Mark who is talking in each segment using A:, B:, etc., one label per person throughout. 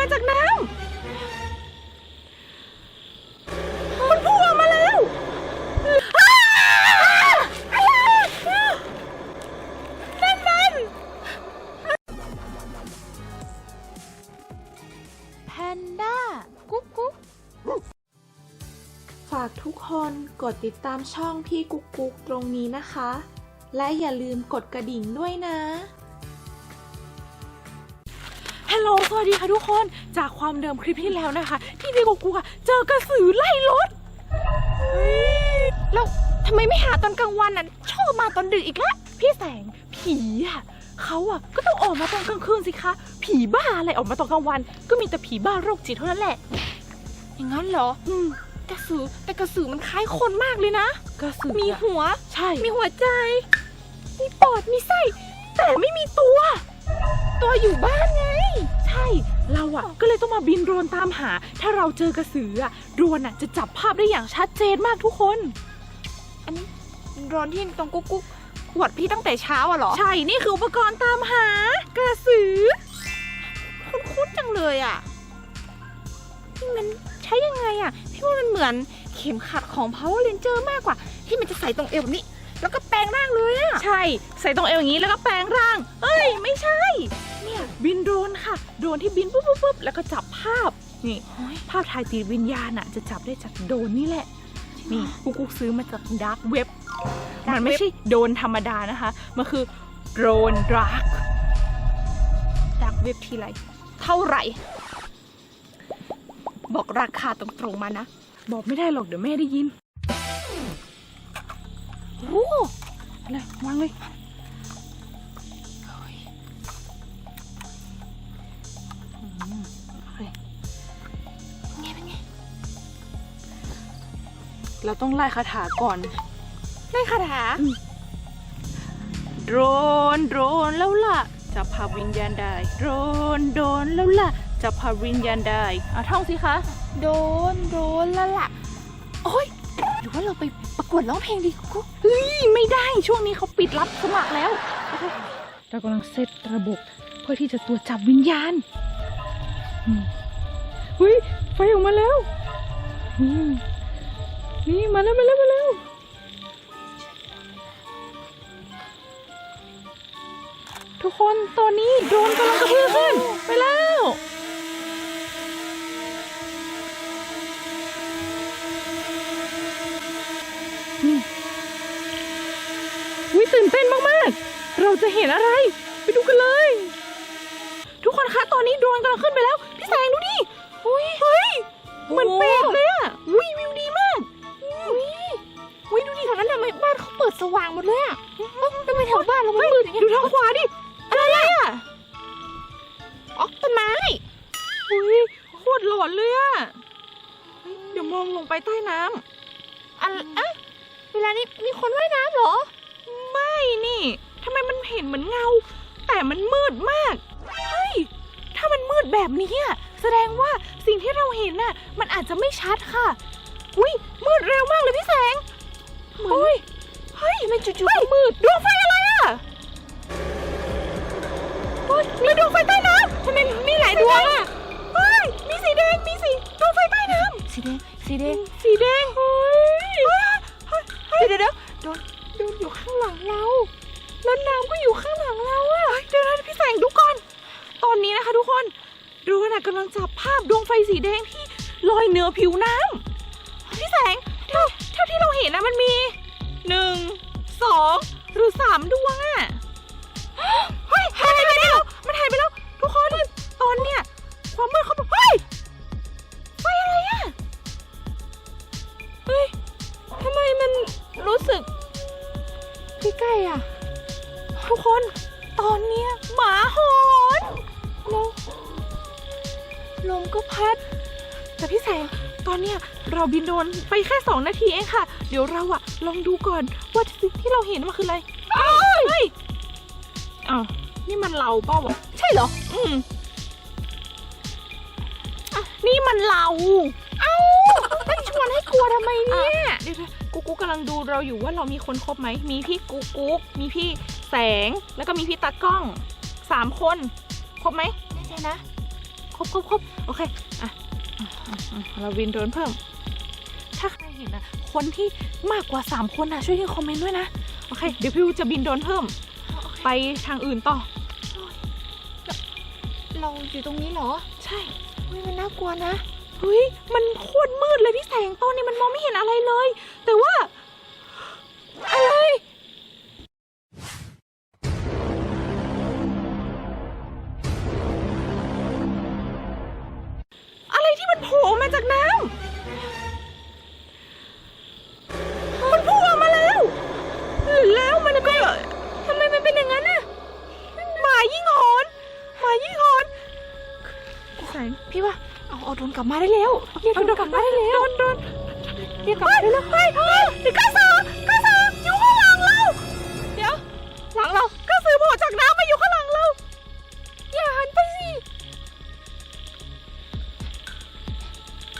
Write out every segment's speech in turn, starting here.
A: มาจากน้ำมันพุ่งออกมาแล้วอ้านั่นมัน
B: แพนด้า กุ๊กกุ๊ก
C: ฝากทุกคนกดติดตามช่องพี่กุ๊กกุ๊กตรงนี้นะคะ และอย่าลืมกดกระดิ่งด้วยนะ
A: ลโหลสวัสดีค่ะทุกคนจากความเดิมคลิปที่แล้วนะคะ ที่พี่กุ๊กกุ๊กอะเจอกระสือไล่รถแล้วทำไมไม่หาตอนกลางวันน่ะชอบมาตอนดึกอีกละพี่แสงผีอะเขาอะก็ต้องออกมาตอนกลางคืนสิคะ ผีบ้าอะไรออกมาตอนกลางวัน ก็มีแต่ผีบ้าโรคจิตเท่านั้นแหละ
B: อย่างนั้นเหรอ
A: อืม
B: กระสือแต่กระสือมันคล้ายคนมากเลยนะ
A: กระสือ
B: มี
A: อะ
B: หัว
A: ใช่
B: มีหัวใจ
A: มีปอดมีไส้แต่ไม่มีตัว
B: ตัวอยู่บ้านไง
A: ใช่ เราอะก็เลยต้องมาบินโดรนตามหา ถ้าเราเจอกระสืออะโดรนอะจะจับภาพได้อย่างชัดเจนมากทุกคน
B: อันนี้โดรนที่ตรงกุ๊กกุ๊กหวดพี่ตั้งแต่เช้าอะเหรอ
A: ใช่ นี่คืออุปกรณ์ตามหา กระสือ
B: คุ้นๆจังเลยอะนี่มันใช้ยังไงอะพี่ว่ามันเหมือนเข็มขัดของ Power Ranger มากกว่า ที่มันจะใส่ตรงเอวแบบนี้ แล้วก็แปลงร่างเลยอะ
A: ใช่ ใส่ตรงเอวอย่างนี้แล้วก็แปลงร่าง เอ้ย ไม่ใช่ เนี่ย บินโดรนค่ะ โดรนที่บินปุ๊บปุ๊บปุ๊บแล้วก็จับภาพ นี่ ภาพถ่ายติดวิญญาณอะจะจับได้จากโดรนนี่แหละ นี่กุ๊กกุ๊กซื้อมาจากดาร์กเว็บมันไม่ใช่โดรนธรรมดานะคะ มันคือโดรนดาร์กดาร์กเว็บทีไร
B: เท่าไหร่ บอกราคาตรงๆมานะ
A: บอกไม่ได้หรอกเดี๋ยวแม่ได้ยิน
B: โอ้
A: อะไรวางเลย เราต้องไล่คาถาก่อน
B: ได้คาถา
A: โดรนโดรนแล้วล่ะ จะพาวิญญาณได้โดรนโดรนแล้วล่ะ จะพาวิญญาณได้เอาท่องสิคะ
B: โดนโดนแล้วล่ะ โอ้ยหรือว่าเราไปประกวดร้องเพลงดีกุ๊ก
A: เฮ้ยไม่ได้ช่วงนี้เขาปิดรับสมัครแล้ว เรากำลังเซตระบบเพื่อที่จะตรวจจับวิญญาณอืมเฮ้ยไฟออกมาแล้วอืม นี่มาแล้วมาแล้วมาแล้วทุกคนตอนนี้โดรนกำลังกระพือขึ้น ไปแล้ววิตื่นเต้นมากๆ เราจะเห็นอะไร ไปดูกันเลย ทุกคนคะตอนนี้โดรนกำลังขึ้นไปแล้ว พี่แสงดูดิอุ้ยเฮ้ยเหมือนเป็ดเลย
B: สว่างหมดเลยอะเอ้าทำไมแถวบ้านเราไม่
A: เฮ้ย
B: มืดอย่างเงี้ย
A: ดูทางขวาดิ อะไรอะ
B: อ๋อต้นไม้
A: อุ้ยโคตรหลอนเลยอะเฮ้ยเดี๋ยวมองลงไปใต้น้ำ
B: อะเอ๊ะเวลานี้มีคนว่ายน้ำเหรอ
A: ไม่นี่ทำไมมันเห็นเหมือนเงา แต่มันมืดมาก เฮ้ย ถ้ามันมืดแบบนี้อะแสดงว่าสิ่งที่เราเห็นน่ะ มันอาจจะไม่ชัดค่ะ อุ้ยมืดเร็วมากเลยพี่แสง
B: เหมือน
A: เฮ้ยเฮ้ย
B: ทำไมจู่
A: เฮ้ย
B: ๆก็มืด
A: ดวงไฟอะไรอะเฮ้ยมีดวงไฟใต้น้ำทำไมมีหลายดวงอะเฮ้ยมีสีแดงมีสีดวงไฟใต้น้ำ
B: สีแดงสีแดง
A: สีแดงเฮ้ยเฮ้ยเฮ้ย
B: เดี๋ยวเดี๋ยวโดน
A: โดนอยู่ข้างหลังเราแล้วน้ำก็อยู่ข้างหลังเราอะเดี๋ยวนะพี่แสงดูก่อน ตอนนี้นะคะทุกคนโดรนอะกำลังจับภาพดวงไฟสีแดงที่ลอยเหนือผิวน้ำพี่แสงเท่าเท่าที่เราเห็นนะมันมี หนึ่งสองหรือสามดวงอะเฮ้ยหายไปแล้ว มันหายไปแล้ว ทุกคนตอนเนี้ยความมืดเขาบอกเฮ้ยไฟอะไรอะเฮ้ย
B: ทำไมมันรู้สึกใกล้ๆอะ
A: ทุกคนตอนเนี้ยหมาหอน
B: แล้วลมก็พัด
A: แต่พี่แสงตอนเนี้ยเราบินโดนไปแค่สองนาทีเองค่ะ เดี๋ยวเราอะลองดูก่อนว่าสิ่งที่เราเห็นมันคืออะไรอ้าวเฮ้ยอ้าวนี่มันเราเปล่าวะ
B: ใช่เหรอ
A: อืมอะนี่มันเรา
B: เอ้าไม่ชวนให้กลัวทำไมเนี่ย
A: เดี๋ยวๆกุ๊กกุ๊กกำลังดูเราอยู่ว่าเรามีคนครบไหม มีพี่กุ๊กกุ๊กมีพี่แสง แล้วก็มีพี่ตากล้องสามคน ครบไหม
B: แน่ใจนะ
A: ครบครบครบโอเค อะอะอะอะเราบินโดรนเพิ่ม ถ้าใครเห็นนะคนที่มากกว่า 3 คนนะช่วยที่คอมเมนต์ด้วยนะ โอเค เดี๋ยวพี่อูจะบินโดรนเพิ่ม ไปทางอื่นต่อ
B: เราอยู่ตรงนี้เหรอ
A: ใช่
B: เฮ้ยมันน่ากลัวนะ
A: เฮ้ยมันโคตรมืดเลยพี่แสงตอนนี้มันมองไม่เห็นอะไรเลย แต่ว่า อะไรอะไร ลับมาได้แล้วเรียกโดรนกลับมาได้แล้วโดรนโดรนเรียกกลับมาได้แล้วเฮ้ยเฮ้ยเดี๋ยวกระสือกระสืออยู่ข้างหลังเรา เดี๋ยว หลังเรากระสือโผล่จากน้ำมาอยู่ข้างหลังเรา อย่าหันไปสิ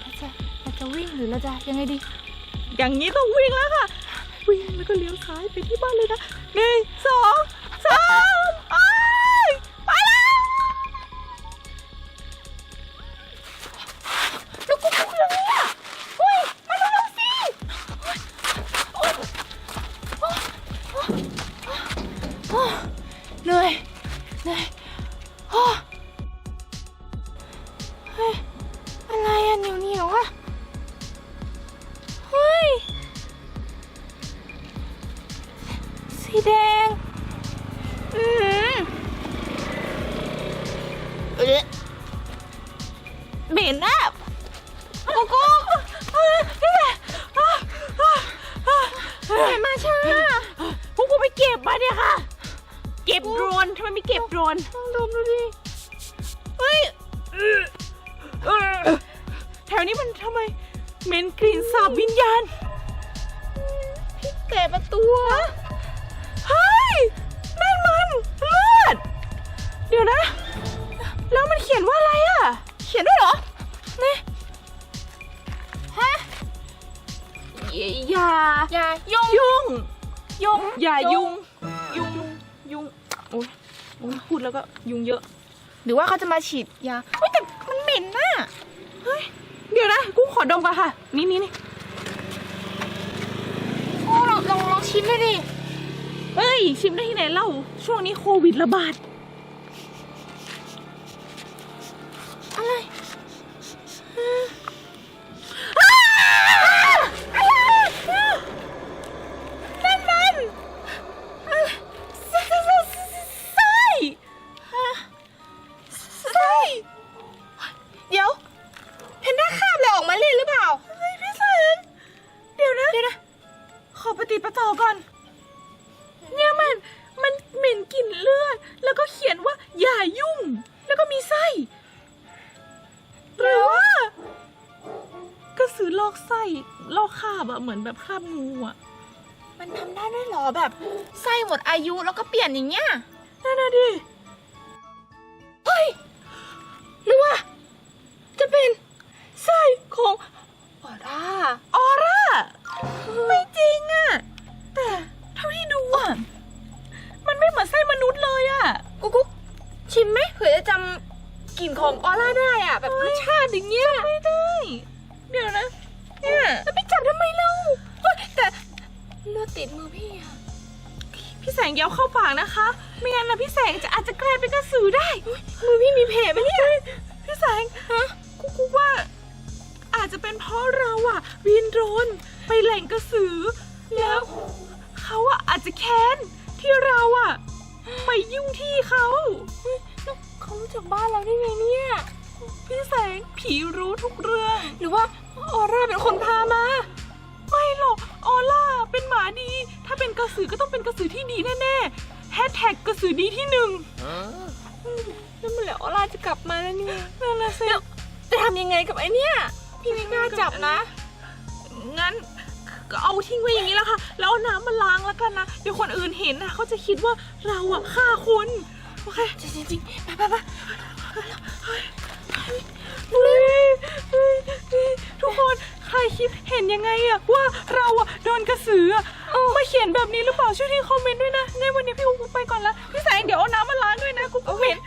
B: เราจะเราจะวิ่งหรือเราจะยังไงดี
A: อย่างนี้ต้องวิ่งแล้วค่ะ วิ่งแล้วก็เลี้ยวซ้ายไปที่บ้านเลยนะหนึ่งสอง สีแด
B: ง อืมเอ๊ะ
A: เหม็นอะโกโก้เฮ้ยนี่แหละอะอะอะ
B: ไหนมาช้า
A: พวกกูไปเก็บมาเนี่ยค่ะ เก็บโดรนทำไมไม่เก็บโดรน
B: ลองดมดูดิ
A: เฮ้ยเออแถวนี้มันทำไมเหม็นกลิ่นสาบวิญญาณ
B: พี่แกะประตั
A: เดี๋ยวนะ แล้วมันเขียนว่าอะไรอะ
B: เขียนด้วยเหรอ
A: นี่
B: ฮะ
A: อย่า
B: อย่ายุ่ง
A: ยุ่ง
B: ยุ่ง
A: อย่ายุ่ง ยุ่ง ยุ่งโอ้ยโอ้ยพูดแล้วก็ยุ่งเยอะ
B: หรือว่าเขาจะมาฉีดยาเฮ้ยแต่มันเหม็นน่ะ
A: เดี๋ยวนะ กูขอดมก่อนค่ะ นี่นี่นี่
B: โอ้ลองลองลองชิมเลยดิ
A: เฮ้ย ชิมได้ที่ไหนเล่า ช่วงนี้โควิดระบาดา
B: บอะเห
A: มือนแบบคราบงูอะ
B: มันทำได้ด้วยเหรอแบบไส้หมดอายุแล้วก็เปลี่ยนอย่างเงี้ย
A: นั่นน่ะดิ ติดมือ
B: พี่อะ
A: พี่แสงอยาวเข้าปากนะคะ ไม่งั้นนะพี่แสงจะอาจจะกลายเป็นกระสือได้ มือพี่มีแผลไหมเนี่ยพี่แสงฮะกูกูว่า อาจจะเป็นเพราะเราอะบินโดรนไปแหล่งกระสือ แล้วเขาอะอาจจะแค้นที่เราอะไปยุ่งที่เขา
B: แล้วเขารู้จักบ้านเราได้ไงเนี่ย
A: พี่แสงผีรู้ทุกเรื่อง
B: หรือว่าออร่าเป็นคนพามา
A: ไม่หร อกออล่าเป็นหมาดี ถ้าเป็นกระสือก็ต้องเป็นกระสือที่ดีแน่ๆแฮชแท็กกระสือดีที่หนึ่ง
B: แล้วเมื่อไหร่ออร่าจะกลับมาแล้วเนี่ย
A: นั่นนะสิ
B: จะทำยังไงกับไอเนี่ย พี่ไม่กล้าจับนะ
A: งั้นก็เอาทิ้งไว้อย่างนี้แล้วค่ะ แล้วเอาน้ำมาล้างแล้วกันนะ เดี๋ยวคนอื่นเห็นนะเขาจะคิดว่าเราอะฆ่าคน โอเค
B: จริงจริงๆไปไปไป
A: นยังไงอะว่าเราอะโดนกระสืออะมาเขียนแบบนี้หรือเปล่าช่วยที่คอมเมนต์ด้วยนะในวันนี้พี่กุ๊กไปก่อนละพี่แสงเดี๋ยวเอาน้ำมาล้างด้วยนะกุ๊กเหม็น